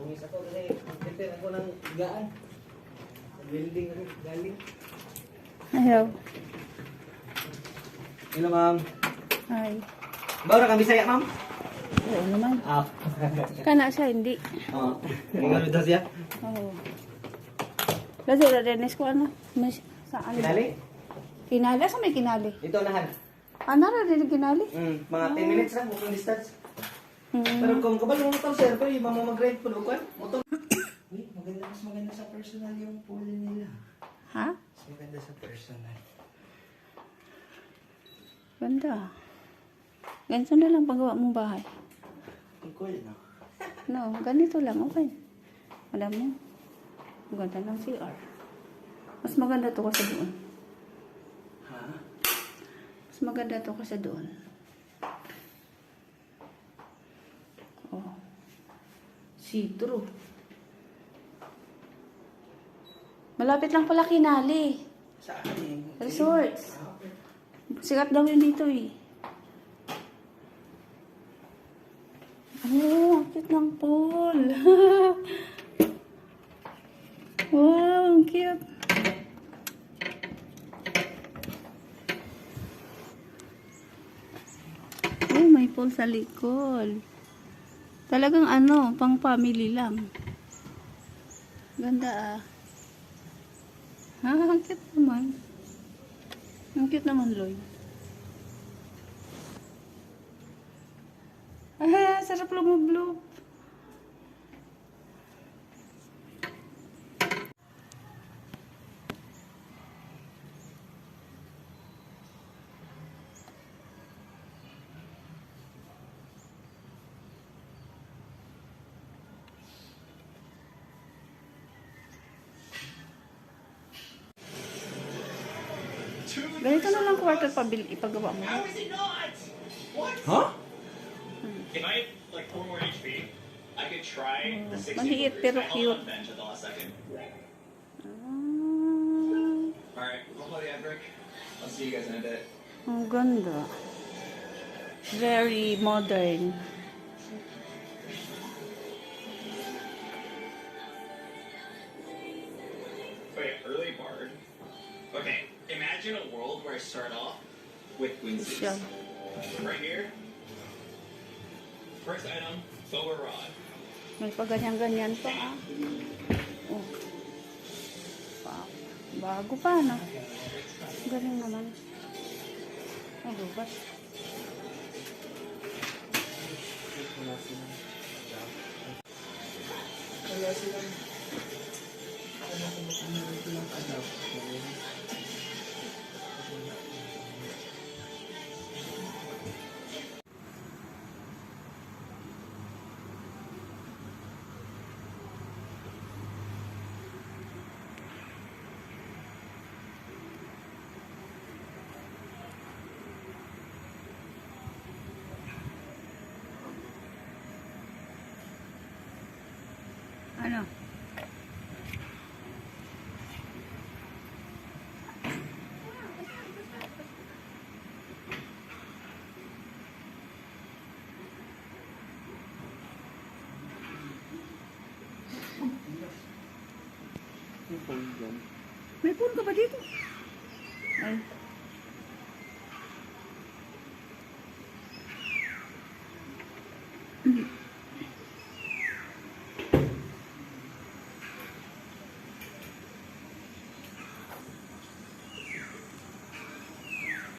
Pangis ako kasi prepare ako ng gaan. Building ako, galing. Ayaw. Hello, ma'am. Ay. Bawa kami saya, ma'am. Oo naman. Ah. Kana siya, hindi. Oo. Mo daw siya. Oo. Kasi radianis ko ano? May, saan? Kinali? Kinali? Saan may kinali? Dito nahan. Ah, nararin kinali? Mm, mga 10 minutes lang, walking distance. Hmm. Pero kung kabalo mo motor, sir, pero yung mga mag-ride po, lukuan, motor. Uy, maganda, mas maganda sa personal yung pool nila. Ha? Mas maganda sa personal. Ganda. Ganito na lang paggawa mong bahay. Ang cool, no? No, ganito lang. Okay. Alam mo, ang ganda ng CR. Mas maganda to kasi doon. Ha? Mas maganda to kasi doon. See-through. Malapit lang pala kinali. Sa akin. Resorts. Sikat daw yun dito eh. Oh, ang cute ng pool. wow, ang cute. Oh, may pool sa likod. Talagang ano, pang family lang. Ganda ah. Ha, ang cute naman. Ang cute naman, Lloyd. Ah, sarap lumublob. Ganito na lang kwarto pabil ipagawa mo. How is it not? What? Huh? If I had like four more HP, I could try the 60 Maliit pero cute. Ah, Alright, we'll play the break. I'll see you guys in a bit. ang ganda. Very modern. Wait, early bard? Okay, imagine a world where I start off with wingsuits. Siya. Right here. First item, Boa Rod. May paganyan-ganyan pa ah. Oh. Pa bago pa no? Galing naman. Ay, lubat. Wala silang... Wala silang... Ano? May phone ka ba dito? Ay,